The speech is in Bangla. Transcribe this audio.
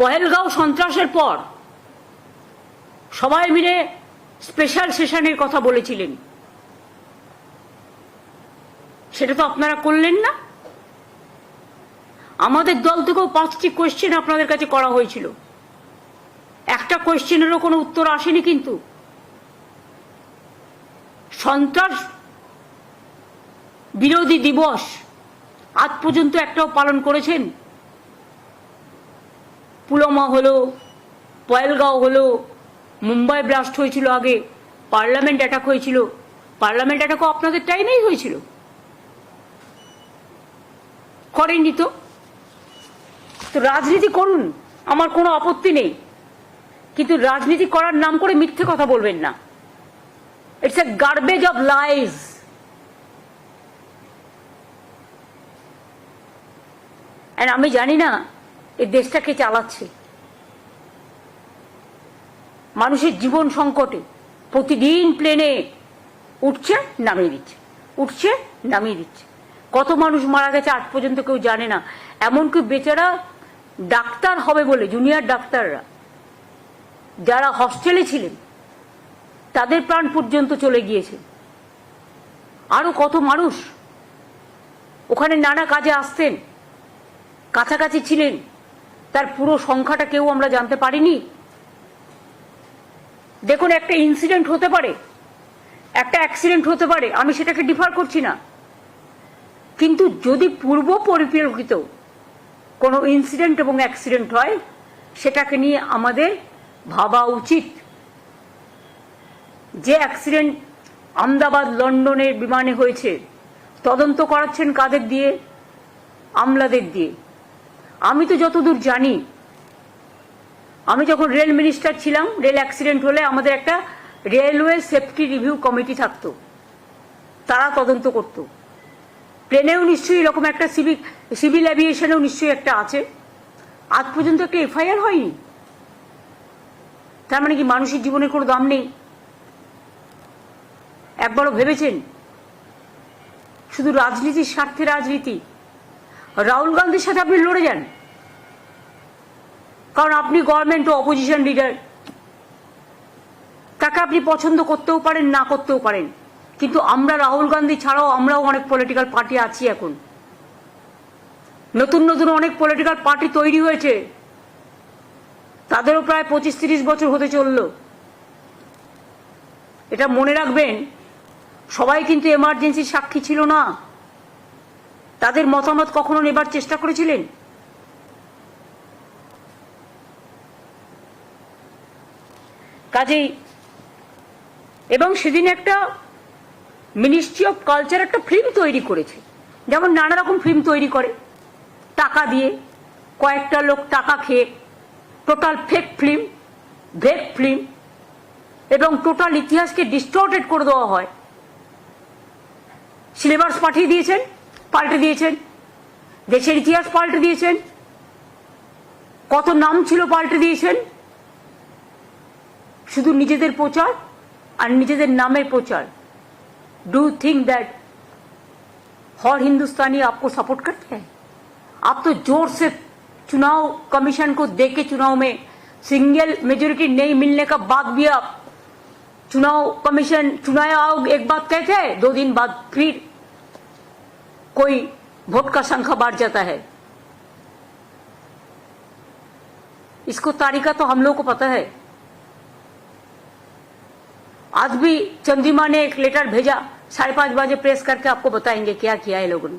পহেলগাঁও সন্ত্রাসের পর সবাই মিলে স্পেশাল সেশনের কথা বলেছিলেন। সেটা তো আপনারা করলেন না। আমাদের দল থেকেও পাঁচটি কোয়েশ্চেন আপনাদের কাছে করা হয়েছিল। একটা কোয়েশ্চেনেরও কোনো উত্তর আসেনি কিন্তু। সন্ত্রাস বিরোধী দিবস আজ পর্যন্ত একটাও পালন করেছেন পুলমা হলো পয়েলগাঁও হলো, মুম্বাই ব্লাস্ট হয়েছিল আগে পার্লামেন্ট অ্যাটাক হয়েছিল। পার্লামেন্ট অ্যাটাকও আপনাদের টাইমেই হয়েছিল। করেননি তো? তো রাজনীতি করুন, আমার কোনো আপত্তি নেই। কিন্তু রাজনীতি করার নাম করে মিথ্যে কথা বলবেন না। It's a garbage of lies আমি জানি না এই দেশটাকে চালাচ্ছে। মানুষের জীবন সংকটে প্রতিদিন প্লেনে উঠছে, নামিয়ে দিচ্ছে, উঠছে, নামিয়ে দিচ্ছে। কত মানুষ মারা গেছে আজ পর্যন্ত কেউ জানে না। এমনকি বেচারা ডাক্তার হবে বলে জুনিয়র ডাক্তাররা, যারা হস্টেলে ছিলেন, তাদের প্রাণ পর্যন্ত চলে গিয়েছে। আরও কত মানুষ ওখানে নানা কাজে আসতেন, কাছাকাছি ছিলেন। তার পুরো সংখ্যাটা কেউ আমরা জানতে পারিনি। দেখুন, একটা ইনসিডেন্ট হতে পারে। একটা অ্যাক্সিডেন্ট হতে পারে। আমি সেটাকে ডিফার করছি না। কিন্তু যদি পূর্ব পরিকল্পিত কোনো ইনসিডেন্ট এবং অ্যাক্সিডেন্ট হয়, সেটাকে নিয়ে আমাদের ভাবা উচিত। যে অ্যাক্সিডেন্ট আমদাবাদ, লন্ডনের বিমানে হয়েছে, তদন্ত করাচ্ছেন কাদের দিয়ে? আমলাদের দিয়ে। আমি তো যতদূর জানি, আমি যখন রেল মিনিস্টার ছিলাম, রেল অ্যাক্সিডেন্ট হলে আমাদের একটা রেলওয়ে সেফটি রিভিউ কমিটি থাকতো। তারা তদন্ত করত। প্লেনেও নিশ্চয়ই এরকম একটা সিভিক, সিভিল অ্যাভিয়েশনেও নিশ্চয়ই একটা আছে। আজ পর্যন্ত একটা এফআইআর হয়নি। তার মানে কি মানুষের জীবনের কোনো দাম নেই? একবারও ভেবেছেন? শুধু রাজনীতির স্বার্থে রাজনীতি। রাহুল গান্ধীর সাথে আপনি লড়ে যান। কারণ আপনি গভর্নমেন্ট ও অপোজিশন লিডার তাকে আপনি পছন্দ করতেও পারেন, না করতেও পারেন। কিন্তু আমরা রাহুল গান্ধী ছাড়াও আমরাও অনেক পলিটিক্যাল পার্টি আছি এখন। নতুন নতুন অনেক পলিটিক্যাল পার্টি তৈরি হয়েছে। তাদেরও প্রায় পঁচিশ তিরিশ বছর হতে চলল। এটা মনে রাখবেন, সবাই কিন্তু এমার্জেন্সির সাক্ষী ছিল না। তাদের মতামত কখনো নেবার চেষ্টা করেছিলেন? কাজেই। এবং সেদিন একটা মিনিস্ট্রি অফ কালচার একটা ফিল্ম তৈরি করেছে। যেমন নানা রকম ফিল্ম তৈরি করে। টাকা দিয়ে। কয়েকটা লোক টাকা খেয়ে। টোটাল ফেক ফিল্ম ভেক ফিল্ম এবং টোটাল ইতিহাসকে ডিস্টর্টেড করে দেওয়া হয়। সিলেবাস পাঠিয়ে দিয়েছেন, পাল্টে দিয়েছেন। দেশের ইতিহাস পাল্টে দিয়েছেন। কত নাম ছিল পাল্টে দিয়েছেন। শুধু নিজেদের প্রচার আর নিজেদের নামের প্রচার डू थिंक दैट हर हिंदुस्तानी आपको सपोर्ट करते हैं आप तो जोर से चुनाव कमीशन को देख के चुनाव में सिंगल मेजोरिटी नहीं मिलने का बाद भी आप चुनाव कमीशन चुनाव आयोग एक बात कहते हैं दो दिन बाद फिर कोई वोट का संख्या बढ़ जाता है इसको तारीखा तो हम लोग को पता है आज भी चंदीमा ने एक लेटर भेजा, साढ़े पाँच बजे प्रेस करके आपको बताएँगे क्या किया है लोगों ने।